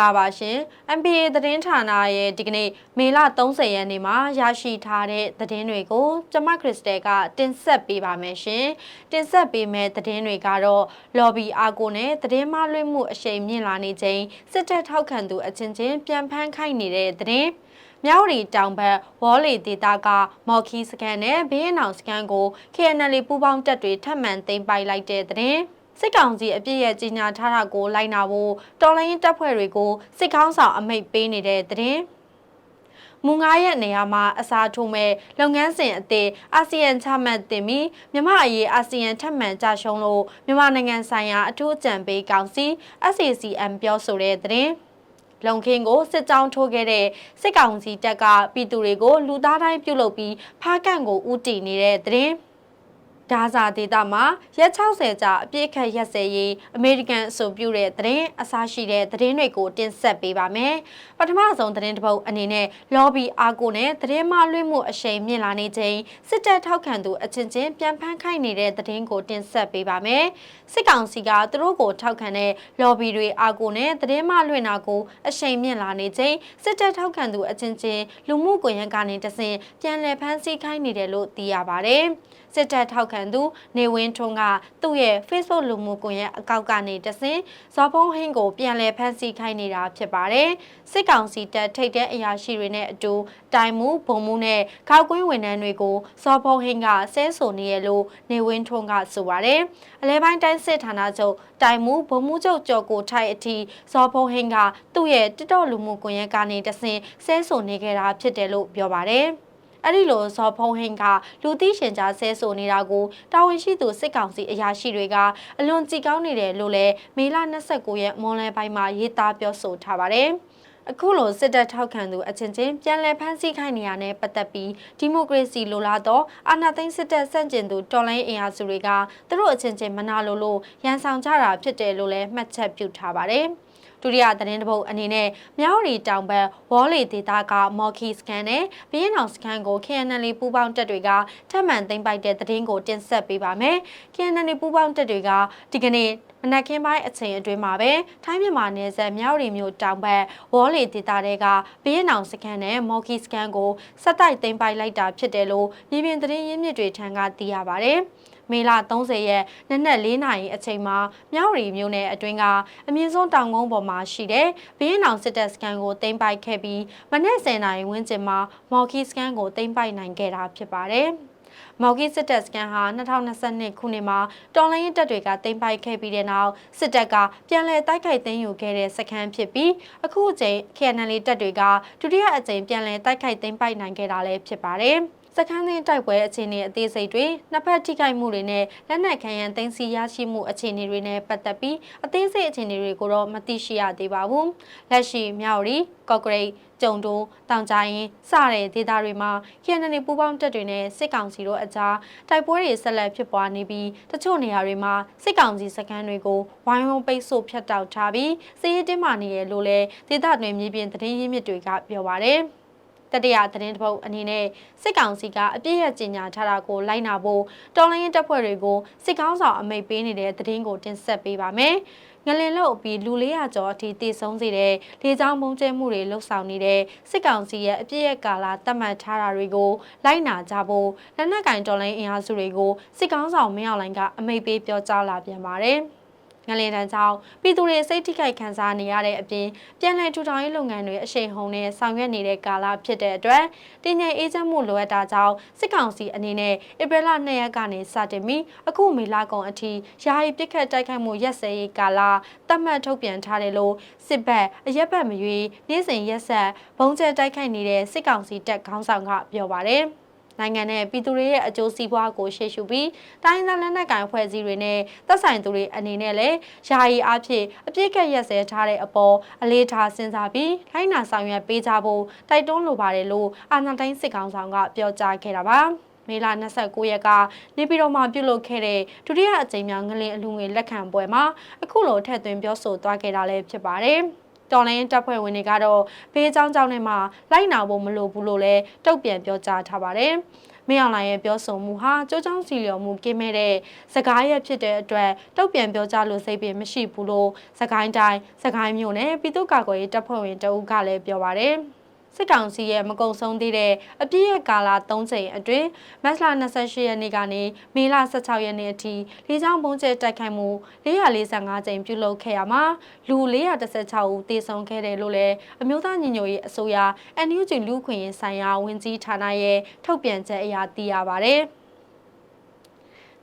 မင်္ဂလာပါရှင် MPA သတင်းဌာနရဲ့ဒီကနေ့မေလ30ရက်နေ့မှာရရှိထားတဲ့သတင်းတွေကိုကျမခရစ်စတယ်ကတင်ဆက်ပေးပါမယ်ရှင်တင်ဆက်ပေးမယ့်သတင်းတွေကတော့ lobby အားကိုနဲ့သတင်းမလွှင့်မှုအရှိန်မြင့်လာနေချိန်စစ်တပ်ထောက်ခံသူအချင်းချင်းပြန်ဖမ်းခိုက်နေတဲ့သတင်းမြောက်ရီတောင်ဘက်ဝေါ်လီဒေတာကမော်ခီစကန်နဲ့ဘေးအနောင်စကန်ကို KNL ပူးပေါင်းတပ်တွေထပ်မံသိမ်းပိုက်လိုက်တဲ့သတင်း စစ်ကောင်စီအပြည့်ရဲ့ကြီးညာထားတာကိုလိုက်နာဖို့တော်လိုင်းတပ်ဖွဲ့တွေကိုစစ်ကောင်းဆောင်အမိတ်ပေးနေတဲ့သတင်းမုံငါရဲ့နေရာမှာအစားထိုးမဲ့လုပ်ငန်းစဉ်အသေးအာဆီယံချမှတ်တင်ပြီးမြမအရေးအာဆီယံထပ်မံကြရှုံးလို့မြန်မာနိုင်ငံဆိုင်ရာအထူးအကြံပေးကောင်စီ SACM ပြောဆိုတဲ့သတင်းလုံခင်းကိုစစ်ကြောင်းထိုးခဲ့တဲ့စစ်ကောင်စီတပ်ကပြည်သူတွေကိုလူသားတိုင်းပြုတ်လုပ်ပြီးဖားကန့်ကိုဥတီနေတဲ့သတင်း ဒါဇာဒေတာမှာရက်60ကြာအပြည့်အခက်ရက်စဲရေးအမေရိကန်အဆိုပြုတဲ့သတင်းအစားရှိတဲ့သတင်းတွေကိုတင်ဆက်ပေးပါမယ်။ပထမဆုံးသတင်းတစ်ပုဒ်အနေနဲ့ lobby အားကိုနဲ့သတင်းမလွှင့်မှုအရှိန်မြင့်လာနေချိန်စစ်တပ်ထောက်ခံသူအချင်းချင်းပြန်ဖမ်းခိုက်နေတဲ့သတင်းကိုတင်ဆက်ပေးပါမယ်။စစ်ကောင်စီကသူတို့ကိုထောက်ခံတဲ့ lobby တွေအားကိုနဲ့သတင်းမလွှင့်တာကိုအရှိန်မြင့်လာနေချိန်စစ်တပ်ထောက်ခံသူအချင်းချင်းလူမှုကွန်ရက်ကနေတဆင့်ပြန်လည်ဖမ်းဆီးခိုင်းနေတယ်လို့သိရပါတယ်။စစ်တပ်ထောက်ခံသူနေဝင်းထွန်းကသူ့ရဲ့ Facebook လူမှုကွန်ရက်အကောင့်ကနေတဆင့်ဇော်ဖုံးဟင်းကိုပြန်လည်ဖမ်းဆီးခိုင်းနေတာဖြစ်ပါတယ်။စစ်ကောင်စီတပ်ထိတ်တဲ့အရာရှိတွေနဲ့အတူတိုင်မှုဘုံမှုနဲ့ခောက်ကွင်းဝန်ထမ်းတွေကိုဇော်ဖုံးဟင်းကဆဲဆိုနေရလို့နေဝင်းထွန်းကဆိုပါတယ်။အလဲပိုင်းတိုင်းစစ်ဌာနချုပ်တိုင်မှုဘုံမှုချုပ်ကြော်ကိုထိုက်အထိဇော်ဖုံးဟင်းကသူ့ရဲ့တစ်တော်လူမှုကွန်ရက်ကနေတဆင့်ဆဲဆိုနေခဲ့တာဖြစ်တယ်လို့ပြောပါတယ်။ အဲ့ဒီလိုဇော်ဖုံးဟင်းကလူသိရှင်ကြားဆဲဆိုနေတာကိုတာဝန်ရှိသူစစ်ကောင်စီအရာရှိတွေကအလွန်ကြည်ကောင်းနေတယ်လို့လည်းမေလ29ရက်မွန်လယ်ပိုင်းမှာရေးသားပြောဆိုထားပါတယ်အခုလိုစစ်တပ်ထောက်ခံသူအချင်းချင်းပြန်လည်ဖမ်းဆီးခိုင်းနေရတဲ့ပတ်သက်ပြီးဒီမိုကရေစီလိုလားသောအာဏာသိမ်းစစ်တပ်ဆန့်ကျင်သူတော်လှန်ရေးအင်အားစုတွေကသူတို့အချင်းချင်းမနာလိုလို့ရန်ဆောင်ကြတာဖြစ်တယ်လို့လည်းမှတ်ချက်ပြုထားပါတယ်။ ဒုတိယသတင်းတပုတ်အနေနဲ့မြောက်ရီတောင်ဘက်ဝေါ်လီဒေသကမော်ခီစကန်နဲ့ဘင်းအောင်စကန်ကို KNL ပူးပေါင်းတပ်တွေကထပ်မံသိမ်းပိုက်တဲ့သတင်းကိုတင်ဆက်ပေးပါမယ်။ KNL ပူးပေါင်းတပ်တွေကဒီကနေ့မနက်ခင်းပိုင်းအချိန်အတွင်းမှာပဲထိုင်းမြန်မာနယ်စပ်မြောက်ရီမြို့တောင်ဘက်ဝေါ်လီဒေသတွေကဘင်းအောင်စကန်နဲ့မော်ခီစကန်ကိုစက်တိုက်သိမ်းပိုက်လိုက်တာဖြစ်တယ်လို့ပြည်ပသတင်းရင်းမြစ်တွေထံကသိရပါဗျ။ မေလ30ရက်နနက်4နာရီအချိန်မှာမြောက်ရီမြို့နယ်အတွင်းကအမြင့်ဆုံးတောင်ကုန်းပေါ်မှာရှိတဲ့ဘင်းအောင်စစ်တပ်စခန်းကိုသိမ်းပိုက်ခဲ့ပြီးမနက်10နာရီဝန်းကျင်မှာမော်ကီစခန်းကိုသိမ်းပိုက်နိုင်ခဲ့တာဖြစ်ပါတယ်။မော်ဂီစစ်တပ်စကန်ဟာ2022ခုနှစ်မှာတော်လိုင်းရင်တပ်တွေကတင်ပိုက်ခဲ့ပြီးတဲ့နောက်စစ်တပ်ကပြန်လည်တိုက်ခိုက်သိမ်းယူခဲ့တဲ့စခန်းဖြစ်ပြီးအခုအချိန် KNL တပ်တွေကဒုတိယအကြိမ်ပြန်လည်တိုက်ခိုက်သိမ်းပိုက်နိုင်ခဲ့တာလည်းဖြစ်ပါတယ်။ စခန်းသိမ်းတိုက်ပွဲအခြေအနေအသေးစိတ်တွေနှစ်ဖက်ထိခိုက်မှုတွေနဲ့လက်နက်ခံရန်သိမ်းဆည်းရရှိမှုအခြေအနေတွေနဲ့ပတ်သက်ပြီးအသေးစိတ်အခြေအနေတွေကိုတော့မသိရှိရသေးပါဘူး။လက်ရှိမြောက်ရီကော့ဂရိတ်ကျုံတိုးတောင်ကြရင်စတဲ့ဒေသတွေမှာ KNL ပူးပေါင်းတပ်တွေနဲ့စစ်ကောင်စီတို့အကြားတိုက်ပွဲတွေဆက်လက်ဖြစ်ပွားနေပြီးတချို့နေရာတွေမှာစစ်ကောင်စီစခန်းတွေကိုဝိုင်းဝန်းပိတ်ဆို့ဖျက်တောက်ထားပြီးစစ်ရေးတင်းမာနေရလို့လည်းဒေသတွင်မြေပြင်သတင်းရင်းမြစ်တွေကပြောပါရယ်။ တတိယသတင်းတစ်ပုဒ်အနေနဲ့စစ်ကောင်စီကအပြည့်ရကြေညာထားတာကိုလိုက်နာဖို့တော်လိုင်းရင်တပ်ဖွဲ့တွေကိုစစ်ကောင်းဆောင်အမိတ်ပေးနေတဲ့သတင်းကိုတင်ဆက်ပေးပါမယ်။ငလင်လို့ပြီးလူ400ကျော်အထိတည်ဆုံးစေတဲ့လေကြောင်းမုံကျဲမှုတွေလှုပ်ဆောင်နေတဲ့စစ်ကောင်စီရဲ့အပြည့်ရကာလသတ်မှတ်ထားတာတွေကိုလိုက်နာကြဖို့လက်နက်ကင်တော်လိုင်းအင်အားစုတွေကိုစစ်ကောင်းဆောင်မင်းအောင်လိုင်ကအမိတ်ပေးပြောကြားလာပြန်ပါတယ်။ ငလင်တန်းကြောင့်ပြည်သူတွေစိတ်ထိခိုက်ခံစားနေရတဲ့အပြင်ပြန်လည်ထူထောင်ရေးလုပ်ငန်းတွေအရှိန်ဟုန်နဲ့ဆောင်ရွက်နေတဲ့ကာလဖြစ်တဲ့အတွက်တည်ငြိမ်အေးချမ်းမှုလိုအပ်တာကြောင့်စစ်ကောင်စီအနေနဲ့ဧပြီလ2ရက်ကနေစတင်ပြီးအခုမေလကုန်အထိယာယီပြစ်ခတ်တိုက်ခိုက်မှုရက်စဲရေးကာလသတ်မှတ်ထုတ်ပြန်ထားတယ်လို့စစ်ဘက်အရက်ဘက်မရွေးနေ့စဉ်ရက်ဆက်ဘုံကျဲတိုက်ခိုက်နေတဲ့စစ်ကောင်စီတပ်ခေါင်းဆောင်ကပြောပါတယ်။ နိုင်ငံနဲ့ပြည်သူတွေရဲ့အကျိုးစီးပွားကိုရှေ့ရှုပြီးတိုင်းဒေသလက်နက်ကိုင်ဖွဲ့စည်းတွေနဲ့သက်ဆိုင်သူတွေအနေနဲ့လည်းယာယီအားဖြင့်အပြစ်ကက်ရက်စဲထားတဲ့အပေါ်အလေးထားစဉ်းစားပြီးလိုင်းနာဆောင်ရွက်ပေးကြဖို့တိုက်တွန်းလိုပါတယ်လို့အာဏာသိမ်းစစ်ကောင်ဆောင်ကပြောကြားခဲ့တာပါမေလ29ရက်ကနေပြည်တော်မှာပြုလုပ်ခဲ့တဲ့ဒုတိယအကြိမ်မြောက်ငလင်အလူငွေလက်ခံပွဲမှာအခုလိုထည့်သွင်းပြောဆိုသွားခဲ့တာလည်းဖြစ်ပါတယ်။ တော်လိုင်းတပ်ဖွဲ့ဝင်တွေကတော့ဘေးအကြောင်းကြောင့်နဲ့မှလိုက်နာဖို့မလိုဘူးလို့လည်းတုံ့ပြန်ပြောကြားထားပါတယ်။မမင်းအောင်လှိုင်ရဲ့ပြောဆိုမှုဟာကြိုးချောင်းစီလျော်မှုကင်းမဲ့တဲ့စကားရက်ဖြစ်တဲ့အတွက်တုတ်ပြန်ပြောကြားလို့စိတ်ပင်မရှိဘူးလို့စကိုင်းတိုင်းစကိုင်းမြို့နယ်ပြည်သူ့ကာကွယ်ရေးတပ်ဖွဲ့ဝင်တအုပ်ကလည်းပြောပါတယ် စစ်ကောင်စီရဲ့မကုံဆုံးသေးတဲ့အပြည့်ရဲ့ကာလ3ချိန်အတွင်းမတ်လ28ရက်နေ့ကနေမေလ16ရက်နေ့အထိလေကြောင်းပုံကျဲတိုက်ခိုက်မှု445ကြိမ်ပြုလုပ်ခဲ့ရမှာလူ416ဦးသေဆုံးခဲ့တယ်လို့လည်းအမျိုးသားညီညွတ်ရေးအစိုးရ NUG လူခွင့်ရေးဆိုင်ရာဝန်ကြီးဌာနရဲ့ထုတ်ပြန်ချက်အရသိရပါဗျ။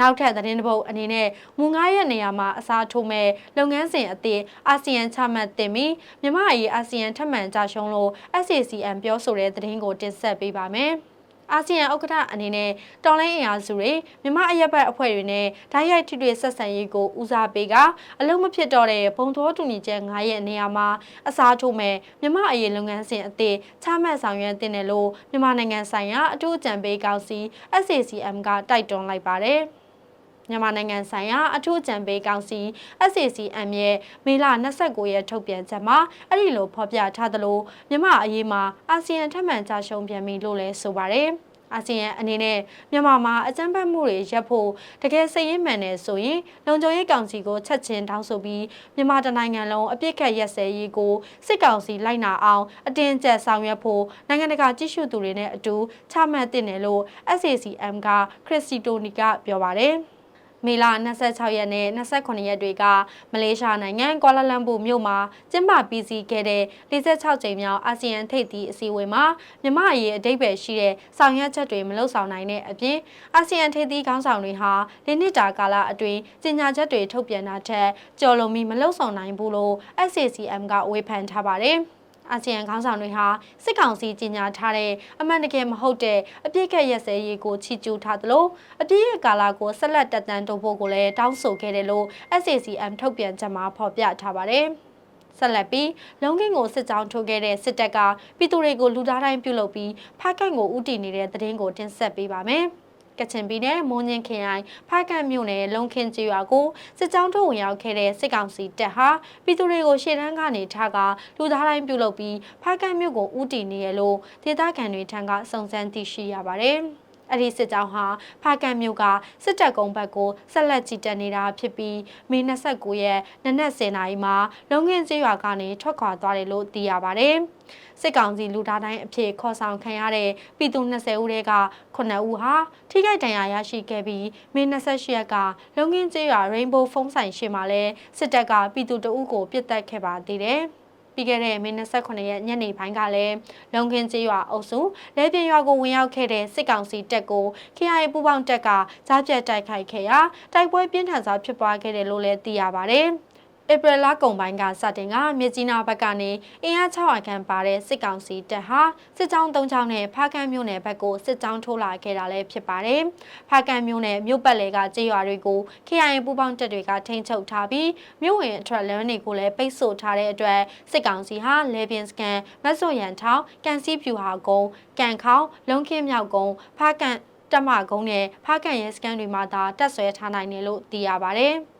နောက်ထပ်သတင်းတစ်ပုဒ်အနေနဲ့မူငားရဲ့နေရာမှာအစားထိုးမဲ့လုပ်ငန်းစဉ်အသစ်အာဆီယံချမှတ်တင်ပြီးမြမအရေးအာဆီယံထပ်မံကြရှုံးလို့ SACM ပြောဆိုတဲ့သတင်းကိုတင်ဆက်ပေးပါမယ်။အာဆီယံဥက္ကဋ္ဌအနေနဲ့တော်လိုင်းအင်အားစုတွေမြမအရက်ဘတ်အဖွဲ့တွေနဲ့ဓာတ်ရိုက်ထိတွေ့ဆက်ဆံရေးကိုဦးစားပေးကအလုံးမဖြစ်တော့တဲ့ဘုံသောတူညီချက်9ရဲ့နေရာမှာအစားထိုးမဲ့မြမအရေးလုပ်ငန်းစဉ်အသစ်ချမှတ်ဆောင်ရွက်တင်တယ်လို့မြန်မာနိုင်ငံဆိုင်ရာအထူးအကြံပေးကောင်စီ SACM ကတိုက်တွန်းလိုက်ပါတယ်။ မြန်မာနိုင်ငံဆိုင်ရာအထူးကြံပေးကောင်စီ SACM ရဲ့မေလ29ရက်ထုတ်ပြန်ချက်မှာအဲ့ဒီလိုဖော်ပြထားသလိုမြန်မာအရေးမှာအာဆီယံထပ်မံကြာရှုံးပြန်ပြီလို့လည်းဆိုပါတယ်အာဆီယံအနေနဲ့မြန်မာမှာအကြမ်းဖက်မှုတွေရပ်ဖို့တကယ်စိတ်ရင်းမှန်တယ်ဆိုရင်လုံခြုံရေးကောင်စီကိုချက်ချင်းတောင်းဆိုပြီးမြန်မာတနိုင်ငံလုံးအပြစ်ခတ်ရက်စဲရေးကိုစစ်ကောင်စီလိုက်နာအောင်အတင်းကျပ်ဆောင်ရွက်ဖို့နိုင်ငံတကာကြည့်ရှုသူတွေနဲ့အတူချမှတ်တင်တယ်လို့ SACM ကခရစ်စီတိုနီကပြောပါတယ်။ မေလ26ရက်နဲ့29ရက်တွေကမလေးရှားနိုင်ငံကွာလာလမ်ပူမြို့မှာကျင်းပပြီးစီးခဲ့တဲ့46ကြိမ်မြောက်အာဆီယံထိပ်သီးအစည်းအဝေးမှာမြမအရေးအတိတ်ပဲရှိတဲ့ဆောင်ရွက်ချက်တွေမလုပ်ဆောင်နိုင်တဲ့အပြင်အာဆီယံထိပ်သီးခေါင်းဆောင်တွေဟာလနှစ်တာကာလအတွင်းကြေညာချက်တွေထုတ်ပြန်တာထက်ကြော်လွန်ပြီးမလုပ်ဆောင်နိုင်ဘူးလို့ SACM ကဝေဖန်ထားပါတယ်။ အာဆီယံခေါင်းဆောင်တွေဟာစစ်ကောင်စီကြီးညာထားတဲ့အမှန်တကယ်မဟုတ်တဲ့အပြစ်ကက်ရက်စဲရေးကိုချီကျူးထားသလိုအပြစ်ရဲ့ကာလကိုဆက်လက်တက်တန်းတိုးဖို့ကိုလည်းတောင်းဆိုခဲ့တယ်လို့ SACM ထုတ်ပြန်ချက်မှာဖော်ပြထားပါတယ်။ဆက်လက်ပြီးလုံကင်းကိုစစ်ကြောင်းထိုးခဲ့တဲ့စစ်တပ်ကပြည်သူတွေကိုလူသားတိုင်းပြုလုပ်ပြီးဖားကန့်ကိုဥတီနေတဲ့သတင်းကိုတင်ဆက်ပေးပါမယ်။ ကချင်ပြည်နယ်မွန်ညင်ခရိုင်ဖားကန့်မြို့နယ်လုံခင်းကျွာကိုစစ်ကြောင်းထုတ်ဝင်ရောက်ခဲ့တဲ့စစ်ကောင်စီတပ်ဟာပြည်သူတွေကိုရှေ့တန်းကနေထားကလူသားတိုင်းပြုလုပ်ပြီးဖားကန့်မြို့ကိုဥတီနေရလို့ဒေသခံတွေထံကစုံစမ်းသိရှိရပါတယ်။ အဲ့ဒီစစ်ကြောင်းဟာဖားကန်မြို့ကစစ်တပ်ကုန်းဘက်ကိုဆက်လက်ကြည်တက်နေတာဖြစ်ပြီးမေ29ရက်နနက်10:00နာရီမှာလုံငင်းကျေးရွာကနေထွက်ခွာသွားတယ်လို့သိရပါတယ်။စစ်ကောင်စီလူသားတိုင်းအဖြစ်ခေါ်ဆောင်ခံရတဲ့ပြည်သူ20ဦးတွေက9ဦးဟာထိခိုက်ဒဏ်ရာရရှိခဲ့ပြီးမေ28ရက်ကလုံငင်းကျေးရွာ Rainbow ဖုံးဆိုင်ရှိမှာလဲစစ်တပ်ကပြည်သူတအုပ်ကိုပြစ်တက်ခဲ့ပါသေးတယ်။ ပြီးခဲ့တဲ့မေ28ရက်ညနေပိုင်းကလည်းလုံခင်းကျေးရွာအုပ်စုလဲပြင်းရွာကိုဝင်ရောက်ခဲ့တဲ့စစ်ကောင်စီတပ်ကို KIA ပူးပေါင်းတပ်ကကြားပြတ်တိုက်ခိုက်ခဲ့ရာတိုက်ပွဲပြင်းထန်စွာဖြစ်ပွားခဲ့တယ်လို့လည်းသိရပါဗျ။ ဧပြီလကုန်ပိုင်းကစတင်ကမြကြီးနားဘက်ကနေအင်အား600ခန့်ပါတဲ့စစ်ကောင်စီတပ်ဟာစစ်ကြောင်း၃ချောင်းနဲ့ဖားကန့်မြို့နယ်ဘက်ကိုစစ်ကြောင်းထိုးလာခဲ့တာလည်းဖြစ်ပါတယ်။ဖားကန့်မြို့နယ်မြို့ပတ်လည်ကကြေးရွာတွေကို KIA ပူးပေါင်းတပ်တွေကထိန်းချုပ်ထားပြီးမြို့ဝင်အထက်လမ်းတွေကိုလည်းပိတ်ဆို့ထားတဲ့အတွက်စစ်ကောင်စီဟာလေပင်စကန်မတ်ဆိုရန်ထောင်ကန်စီဖြူဟာကုန်းကန်ခေါင်လုံခင်းမြောက်ကုန်းဖားကန့်တက်မကုန်းနဲ့ဖားကန့်ရဲစကန်တွေမှာသာတက်ဆွဲထားနိုင်တယ်လို့သိရပါတယ်။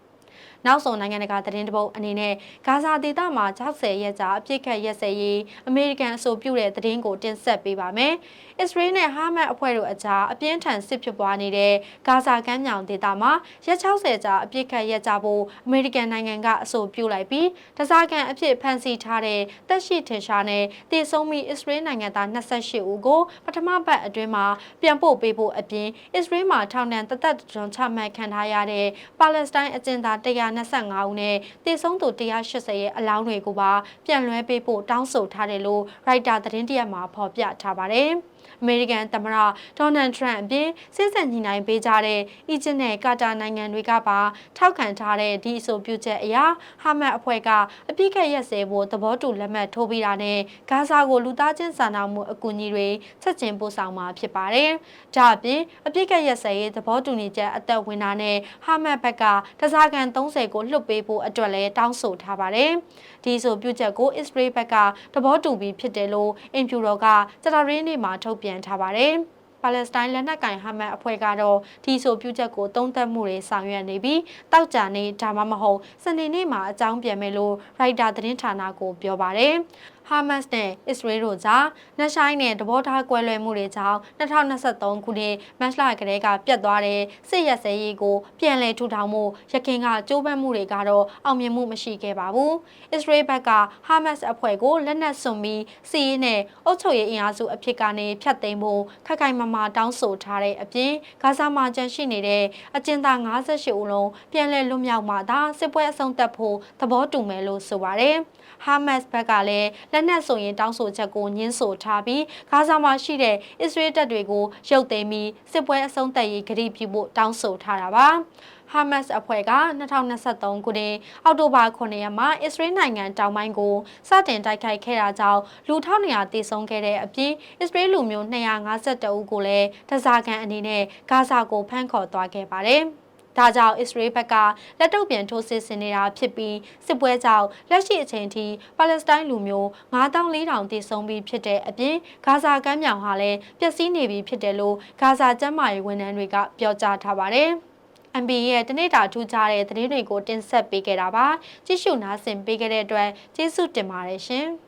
နောက်ဆုံးနိုင်ငံတကာသတင်းတပုတ်အနေနဲ့ဂါဇာဒေသမှာ60ရက်ကြာအပြစ်ခတ်ရက်စဲရေးအမေရိကန်အဆိုပြုတဲ့သတင်းကိုတင်ဆက်ပေးပါမယ်။အစ္စရေးနဲ့ဟာမတ်အဖွဲ့တို့အကြားအပြင်းထန်စစ်ဖြစ်ပွားနေတဲ့ဂါဇာကမ်းမြောင်ဒေသမှာရက်60ကြာအပြစ်ခတ်ရက်ကြဖို့အမေရိကန်နိုင်ငံကအဆိုပြုလိုက်ပြီးတစားကန်အဖြစ်ဖန်ဆီးထားတဲ့တက်ရှိထင်ရှားနဲ့တည်ဆုံးပြီးအစ္စရေးနိုင်ငံသား28ဦးကိုပထမပတ်အတွင်းမှာပြန်ပို့ပေးဖို့အပြင်အစ္စရေးမှာထောင်ဒဏ်တသက်တွန်ချမှတ်ခံထားရတဲ့ပါလက်စတိုင်းအကျဉ်းသား125ဦးနဲ့တည်ဆုံးသူ180ရဲ့အလောင်းတွေကိုပါပြန်လွှဲပေးဖို့တောင်းဆိုထားတယ်လို့ရိုက်တာသတင်းတရက်မှာဖော်ပြထားပါတယ်။ အမေရိကန်သမ္မတဒေါ်နယ်ထရန့်အပြင်စစ်ဆက်ညီနိုင်ပေးကြတဲ့အီဂျစ်နဲ့ကာတာနိုင်ငံတွေကပါထောက်ခံထားတဲ့ဒီအဆိုပြုချက်အရဟာမတ်အဖွဲ့ကအပြစ်ခတ်ရက်စဲဖို့သဘောတူလက်မှတ်ထိုးပြီးတာနဲ့ဂါဇာကိုလူသားချင်းစာနာမှုအကူအညီတွေချက်ချင်းပို့ဆောင်မှာဖြစ်ပါတယ်။ဒါအပြင်အပြစ်ခတ်ရက်စဲရေးသဘောတူညီချက်အသက်ဝင်တာနဲ့ဟာမတ်ဘက်ကတစားကန်30ကိုလွှတ်ပေးဖို့အတွက်လည်းတောင်းဆိုထားပါတယ်။ ဒီဆိုပြုချက်ကိုအစ္စရေးဘက်ကသဘောတူပြီးဖြစ်တယ်လို့အင်ဖြူတော်ကစတာရင်းနေ့မှာထုတ်ပြန်ထားပါတယ်။ပါလက်စတိုင်းလက်နက်ကင်ဟာမတ်အဖွဲ့ကတော့ဒီဆိုပြုချက်ကိုတုံးသက်မှုတွေဆောင်ရွက်နေပြီးတောက်ကြနေဒါမှမဟုတ်စနေနေ့မှာအကြောင်းပြန်မယ်လို့ရိုက်တာသတင်းဌာနကိုပြောပါတယ်။ ဟာမတ်စ်နဲ့အစ္စရေးတို့ကြားနှဆိုင်နဲ့တဘောထားကွဲလွဲမှုတွေကြောင့်2023ခုနှစ်မတ်လကတည်းကပြတ်သွားတဲ့စစ်ရက်စဲရေးကိုပြန်လည်ထူထောင်မှုရခင်ကကြိုးပမ်းမှုတွေကတော့အောင်မြင်မှုမရှိခဲ့ပါဘူး။အစ္စရေးဘက်ကဟာမတ်စ်အဖွဲ့ကိုလက်နက်စွန်ပြီးစီးရေးနဲ့အုပ်ချုပ်ရေးအင်အားစုအဖြစ်ကနေဖျက်သိမ်းဖို့ခက်ခိုင်မာမာတောင်းဆိုထားတဲ့အပြင်ဂါဇာမှာကျန်ရှိနေတဲ့အကျဉ်းသား58ဦးလုံးပြန်လည်လွတ်မြောက်မှသာစစ်ပွဲအဆုံးသတ်ဖို့သဘောတူမယ်လို့ဆိုပါတယ်။ဟာမတ်စ်ဘက်ကလည်းလက်နက်ဆိုရင်တောင်းဆိုချက်ကိုညှင်းဆိုထားပြီးဂါဇာမှာရှိတဲ့အစ္စရေးတပ်တွေကိုရုပ်သိမ်းပြီးစစ်ပွဲအဆုံးသတ်ရေးကတိပြုဖို့တောင်းဆိုထားတာပါ။ဟာမတ်စ်အဖွဲ့က2023ခုနှစ်အောက်တိုဘာ9ရက်မှာအစ္စရေးနိုင်ငံတောင်ပိုင်းကိုစတင်တိုက်ခိုက်ခဲ့တာကြောင့်လူ1200တေဆုံးခဲ့တဲ့အပြင်အစ္စရေးလူမျိုး252ဦးကိုလည်းတစားကန်အနေနဲ့ဂါဇာကိုဖမ်းခေါ်သွားခဲ့ပါတယ်။ ဒါကြောင့်အစ္စရေးဘက်ကလက်တုပ်ပြန်ထိုးစစ်ဆင်နေတာဖြစ်ပြီးစစ်ပွဲကြောင့်လက်ရှိအချိန်ထိပါလက်စတိုင်းလူမျိုး9400တည်ဆုံပြီးဖြစ်တဲ့အပြင်ဂါဇာကမ်းမြောင်ဟာလည်းပျက်စီးနေပြီဖြစ်တယ်လို့ဂါဇာကျန်းမာရေးဝန်ထမ်းတွေကပြောကြားထားပါတယ်။ MB ရဲ့တနေ့တာထူးခြားတဲ့သတင်းတွေကိုတင်ဆက်ပေးခဲ့တာပါကြည့်ရှုနားဆင်ပေးခဲ့တဲ့အတွက်ကျေးဇူးတင်ပါတယ်ရှင်။